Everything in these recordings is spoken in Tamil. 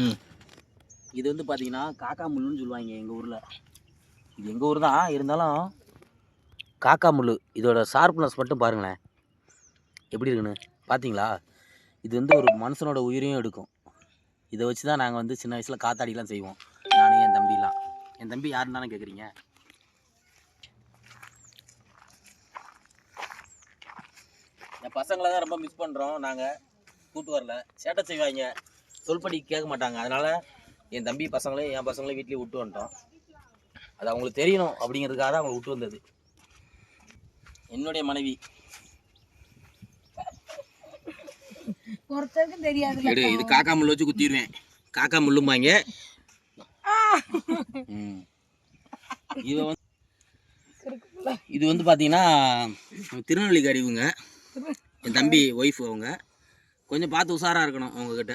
ம். இது வந்து பார்த்தீங்கன்னா காக்கா முள்ளுன்னு சொல்லுவாங்க எங்கள் ஊரில். இது எங்கள் ஊர் தான். இருந்தாலும் காக்கா முள் இதோட ஷார்ப்னஸ் மட்டும் பாருங்களேன். எப்படி இருக்குன்னு பார்த்தீங்களா இது வந்து ஒரு மனுஷனோட உயிரையும் எடுக்கும். இதை வச்சு தான் நாங்கள் வந்து சின்ன வயசில் காத்தாடிலாம் செய்வோம். நானும் என் தம்பிலாம். என் தம்பி யாருன்னு தானே கேட்குறீங்க என் பசங்களை தான் ரொம்ப மிஸ் பண்ணுறோம் நாங்கள் கூட்டு வரல. சேட்டை செய்வாங்க. சொல்படி கேட்க மாட்டாங்க. அதனால் என் தம்பி பசங்களையும் என் பசங்களையும் வீட்லேயே விட்டு வந்துட்டோம். அது அவங்களுக்கு தெரியணும் அப்படிங்கிறதுக்காக தான் அவங்களை விட்டு வந்தது. என்னுடைய மனைவி. ஒருத்தருக்கும் தெரியாது இது காக்கா முள் வச்சு குத்திடுவேன். காக்கா முள்ளும்பாங்க. இவ வந்து இது வந்து பார்த்தீங்கன்னா திருநெல்வேலிக்காரி இவங்க. என் தம்பி ஒய்ஃப் அவங்க. கொஞ்சம் பார்த்து உஷாராக இருக்கணும் அவங்கக்கிட்ட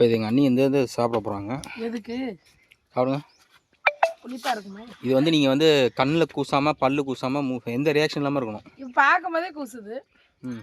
இப்போ இது எங்கள் அண்ணி எந்த இது சாப்பிட போகிறாங்க எதுக்கு? சாப்பிடுங்க. புளிப்பா இருக்குமே. இது வந்து நீங்கள் வந்து கண்ணில் கூசாமல் பல்லு கூசாமல் மூ எந்த ரியாக்ஷன் இல்லாமல் இருக்கணும். இப்போ பார்க்கும் போதே கூசுது. ம்.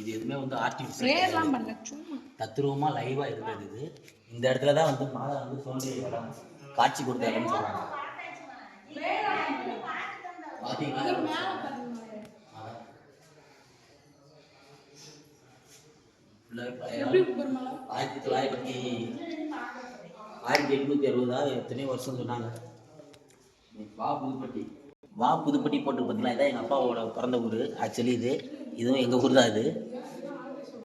இது எதுவுமே வந்து ஆர்டிஃபிஷியல் பண்ணல சும்மா. தத்ரூபமாக லைவாக இருந்தது இது. இந்த இடத்துல தான் வந்து மாதா வந்து தோன்றிய இடம். காட்சி கொடுத்த இடம்னு சொல்கிறாங்க ஆயிரத்தி தொள்ளாயிரத்தி ஆயிரத்தி எட்நூற்றி அறுபதா எத்தனையோ வருஷம் சொன்னாங்க. வா புதுப்பட்டி. வா புதுப்பட்டி போட்டு பார்த்தீங்களா இதான் எங்கள் அப்பாவோட பிறந்த ஊர். ஆக்சுவலி இது. இதுவும் எங்கள் ஊர் தான் இது